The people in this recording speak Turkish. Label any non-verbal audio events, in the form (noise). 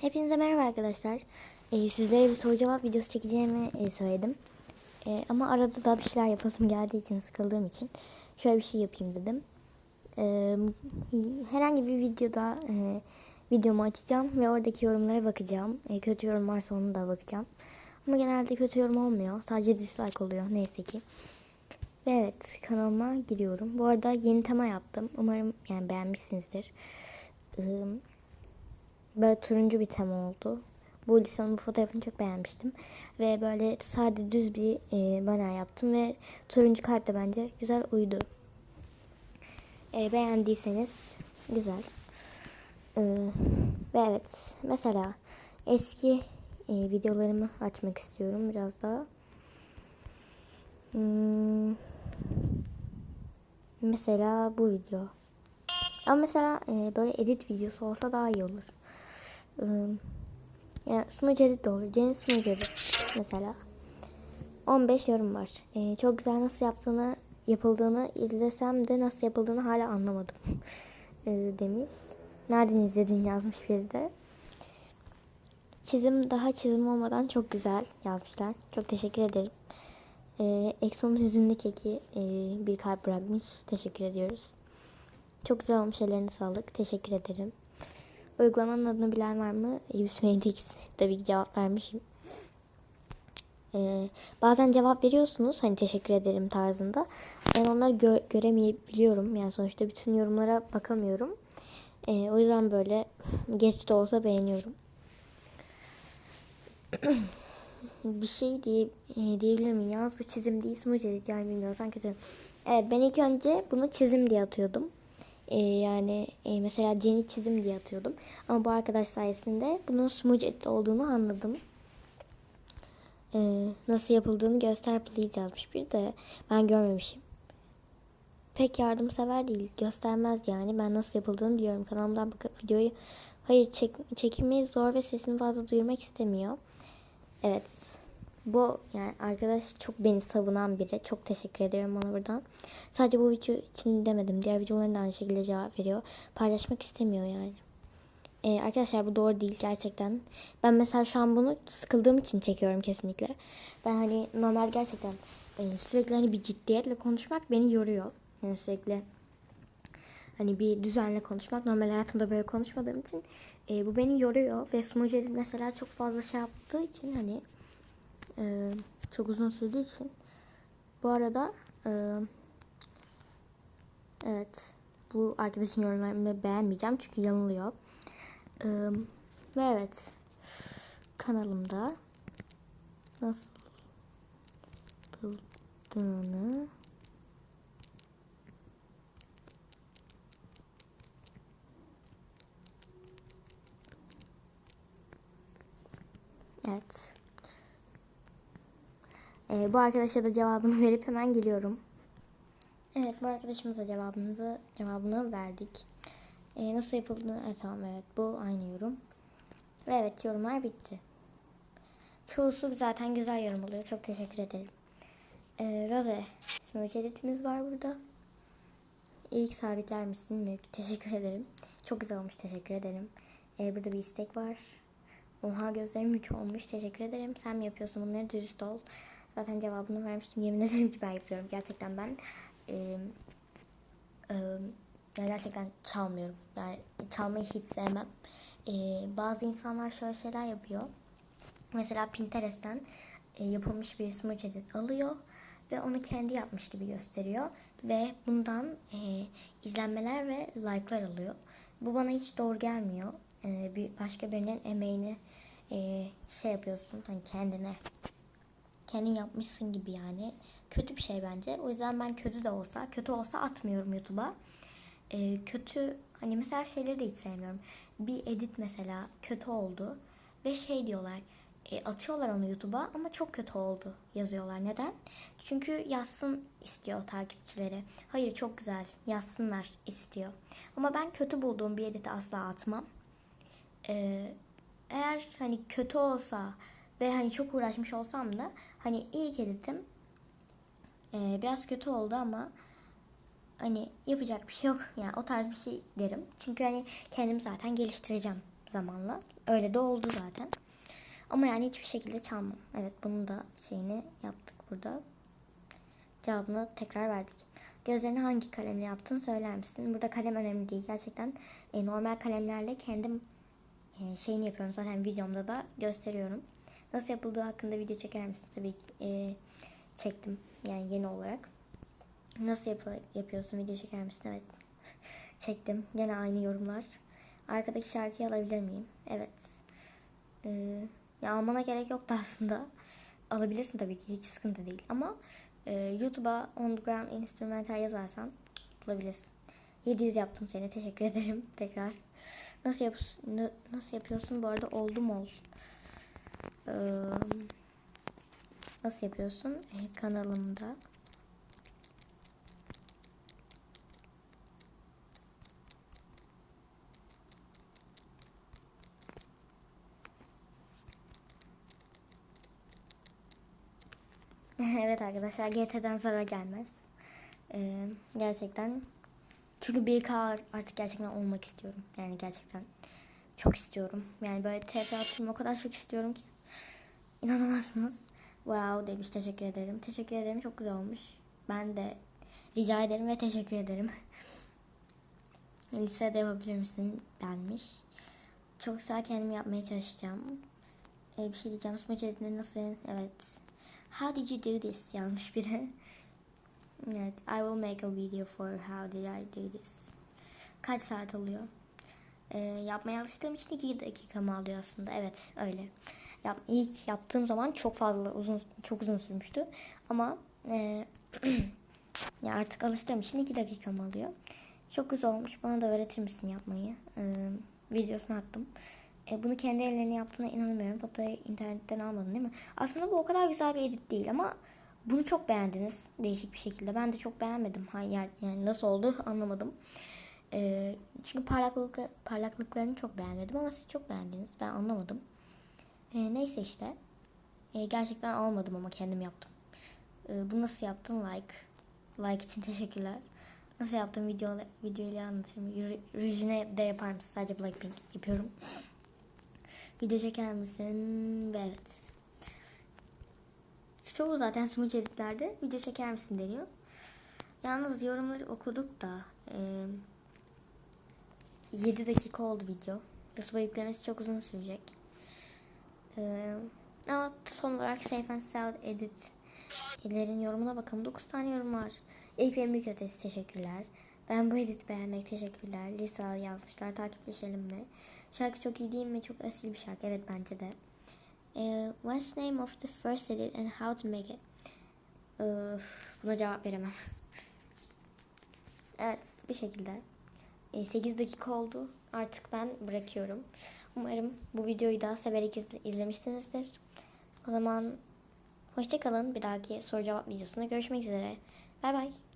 Hepinize merhaba arkadaşlar. Ee, sizlere bir soru cevap videosu çekeceğimi e, söyledim. Ee, ama arada da bir şeyler yapasım geldiği için, sıkıldığım için şöyle bir şey yapayım dedim. Ee, herhangi bir videoda e, videomu açacağım ve oradaki yorumlara bakacağım. E, kötü yorum varsa onu da bakacağım. Ama genelde kötü yorum olmuyor. Sadece dislike oluyor neyse ki. Ve evet kanalıma giriyorum. Bu arada yeni tema yaptım. Umarım yani beğenmişsinizdir. Ee, böyle turuncu bir tema oldu. Bu lisanın bu fotoğrafını çok beğenmiştim. Ve böyle sade düz bir e, banner yaptım ve turuncu kalp de bence güzel uydu. E, beğendiyseniz güzel. E, ve evet mesela eski e, videolarımı açmak istiyorum biraz daha. Hmm, mesela bu video. Ama mesela e, böyle edit videosu olsa daha iyi olur. Yani sunucu edit de olur. Cennet sunucu edit mesela. 15 yorum var. Ee, çok güzel nasıl yaptığını yapıldığını izlesem de nasıl yapıldığını hala anlamadım (laughs) ee, demiş. Nereden izledin yazmış biri de. Çizim daha çizim olmadan çok güzel yazmışlar. Çok teşekkür ederim. Ee, Exxon'un hüzünlü keki e, bir kalp bırakmış. Teşekkür ediyoruz. Çok güzel olmuş ellerine sağlık. Teşekkür ederim. Uygulamanın adını bilen var mı? Yusuf X. Tabii ki cevap vermişim. Ee, bazen cevap veriyorsunuz hani teşekkür ederim tarzında. Ben onları gö- göremeyebiliyorum. Yani sonuçta bütün yorumlara bakamıyorum. Ee, o yüzden böyle (laughs) geç de olsa beğeniyorum. (clears throat) bir şey diye, e, diyebilir miyim? Yalnız bu çizim değil smoothie yani bilmiyorsan kötü. Evet ben ilk önce bunu çizim diye atıyordum. Ee, yani e, mesela Jenny çizim diye atıyordum. Ama bu arkadaş sayesinde bunun smoothie olduğunu anladım. Ee, nasıl yapıldığını göster please yazmış bir de ben görmemişim. Pek yardımsever değil. Göstermez yani. Ben nasıl yapıldığını biliyorum. Kanalımdan bakıp videoyu hayır çek, çekimi zor ve sesini fazla duyurmak istemiyor. Evet. Bu yani arkadaş çok beni savunan biri. Çok teşekkür ediyorum ona buradan. Sadece bu video için demedim. Diğer videoların da aynı şekilde cevap veriyor. Paylaşmak istemiyor yani. Ee, arkadaşlar bu doğru değil gerçekten. Ben mesela şu an bunu sıkıldığım için çekiyorum kesinlikle. Ben hani normal gerçekten e, sürekli hani bir ciddiyetle konuşmak beni yoruyor. Yani sürekli hani bir düzenle konuşmak. Normal hayatımda böyle konuşmadığım için e, bu beni yoruyor. Ve Smoothie mesela çok fazla şey yaptığı için hani e, çok uzun sürdüğü için. Bu arada e, evet bu arkadaşın yorumlarını beğenmeyeceğim çünkü yanılıyor. E, ve evet kanalımda nasıl yapıldığını Evet. Ee, bu arkadaşa da cevabını (laughs) verip hemen geliyorum. Evet bu arkadaşımıza cevabımızı cevabını verdik. Ee, nasıl yapıldığını evet, tamam evet bu aynı yorum. Ve evet yorumlar bitti. Çoğusu zaten güzel yorum oluyor. Çok teşekkür ederim. Ee, Rose şimdi editimiz var burada. İlk sabitler misin? Mülk. (laughs) Teşekkür ederim. Çok güzel olmuş. Teşekkür ederim. Ee, burada bir istek var. Oha gözlerim mük olmuş. Teşekkür ederim. Sen mi yapıyorsun bunları? Dürüst ol. Zaten cevabını vermiştim. Yemin ederim ki ben yapıyorum. Gerçekten ben e, e, gerçekten çalmıyorum. Yani çalmayı hiç sevmem. E, bazı insanlar şöyle şeyler yapıyor. Mesela Pinterest'ten e, yapılmış bir smoothie edit alıyor ve onu kendi yapmış gibi gösteriyor ve bundan e, izlenmeler ve like'lar alıyor. Bu bana hiç doğru gelmiyor. E, bir başka birinin emeğini e, şey yapıyorsun hani kendine kendin yapmışsın gibi yani kötü bir şey bence. O yüzden ben kötü de olsa kötü olsa atmıyorum YouTube'a. E, kötü hani mesela şeyleri de hiç sevmiyorum. Bir edit mesela kötü oldu ve şey diyorlar e, atıyorlar onu YouTube'a ama çok kötü oldu yazıyorlar. Neden? Çünkü yazsın istiyor takipçileri. Hayır çok güzel yazsınlar istiyor. Ama ben kötü bulduğum bir editi asla atmam. Ee, eğer hani kötü olsa ve hani çok uğraşmış olsam da hani ilk editim e, biraz kötü oldu ama hani yapacak bir şey yok (laughs) yani o tarz bir şey derim çünkü hani kendimi zaten geliştireceğim zamanla. Öyle de oldu zaten. Ama yani hiçbir şekilde çalmam. Evet bunu da şeyini yaptık burada. Cevabını tekrar verdik. Gözlerini hangi kalemle yaptın söyler misin? Burada kalem önemli değil. Gerçekten e, normal kalemlerle kendim e, şeyini yapıyorum. Zaten videomda da gösteriyorum. Nasıl yapıldığı hakkında video çeker misin? Tabii ki e, çektim. Yani yeni olarak. Nasıl yap yapıyorsun? Video çeker misin? Evet. (laughs) Çektim. Gene aynı yorumlar. Arkadaki şarkıyı alabilir miyim? Evet. Ee, ya almana gerek yoktu aslında. Alabilirsin tabii ki. Hiç sıkıntı değil. Ama e, YouTube'a Underground Instrumental yazarsan bulabilirsin. 700 yaptım seni. Teşekkür ederim. Tekrar. Nasıl yap nasıl yapıyorsun? Bu arada oldu mu ol? Ee, nasıl yapıyorsun? Ee, kanalımda (laughs) evet arkadaşlar GT'den zarar gelmez. Ee, gerçekten çünkü BK artık gerçekten olmak istiyorum. Yani gerçekten çok istiyorum. Yani böyle TP atılma o kadar çok istiyorum ki. İnanamazsınız. Wow demiş teşekkür ederim. Teşekkür ederim çok güzel olmuş. Ben de rica ederim ve teşekkür ederim. (laughs) Lisede yapabilir misin denmiş. Çok güzel kendim yapmaya çalışacağım. Ee, bir şey diyeceğim. Smooch editleri nasıl? Evet. How did you do this? yazmış biri. (laughs) evet. I will make a video for how did I do this. Kaç saat alıyor? Ee, yapmaya alıştığım için 2 dakika mı alıyor aslında? Evet öyle. Yap, ilk yaptığım zaman çok fazla uzun çok uzun sürmüştü. Ama e, (clears throat) ya artık alıştığım için 2 dakika mı alıyor? Çok güzel olmuş. Bana da öğretir misin yapmayı? Ee, videosunu attım. E, bunu kendi ellerini yaptığına inanmıyorum. Fotoğrafı internetten almadın değil mi? Aslında bu o kadar güzel bir edit değil ama bunu çok beğendiniz değişik bir şekilde. Ben de çok beğenmedim. Hayır yani nasıl oldu (laughs) anlamadım. E, çünkü parlaklık parlaklıklarını çok beğenmedim ama siz çok beğendiniz. Ben anlamadım. E, neyse işte. E, gerçekten almadım ama kendim yaptım. E, bunu nasıl yaptın? Like. Like için (laughs) teşekkürler. Nasıl yaptım video video ile anlatırım. Rujine de yapar mısın? Sadece Blackpink yapıyorum. Video çeker misin? Ve evet. Çoğu zaten sunucu editlerde video çeker misin deniyor. Yalnız yorumları okuduk da e, 7 dakika oldu video. YouTube'a yüklemesi çok uzun sürecek. E, ama son olarak Safe and Sound Edit İlerin yorumuna bakalım. 9 tane yorum var. İlk ve büyük ötesi teşekkürler. Ben bu edit beğenmek teşekkürler. Lisa yazmışlar. Takipleşelim mi? Şarkı çok iyi değil mi? Çok asil bir şarkı. Evet bence de. Uh, what's name of the first edit and how to make it? Uh, buna cevap veremem. (laughs) evet bir şekilde. E, 8 dakika oldu. Artık ben bırakıyorum. Umarım bu videoyu da severek izlemişsinizdir. O zaman hoşçakalın. Bir dahaki soru cevap videosunda görüşmek üzere. Bay bay.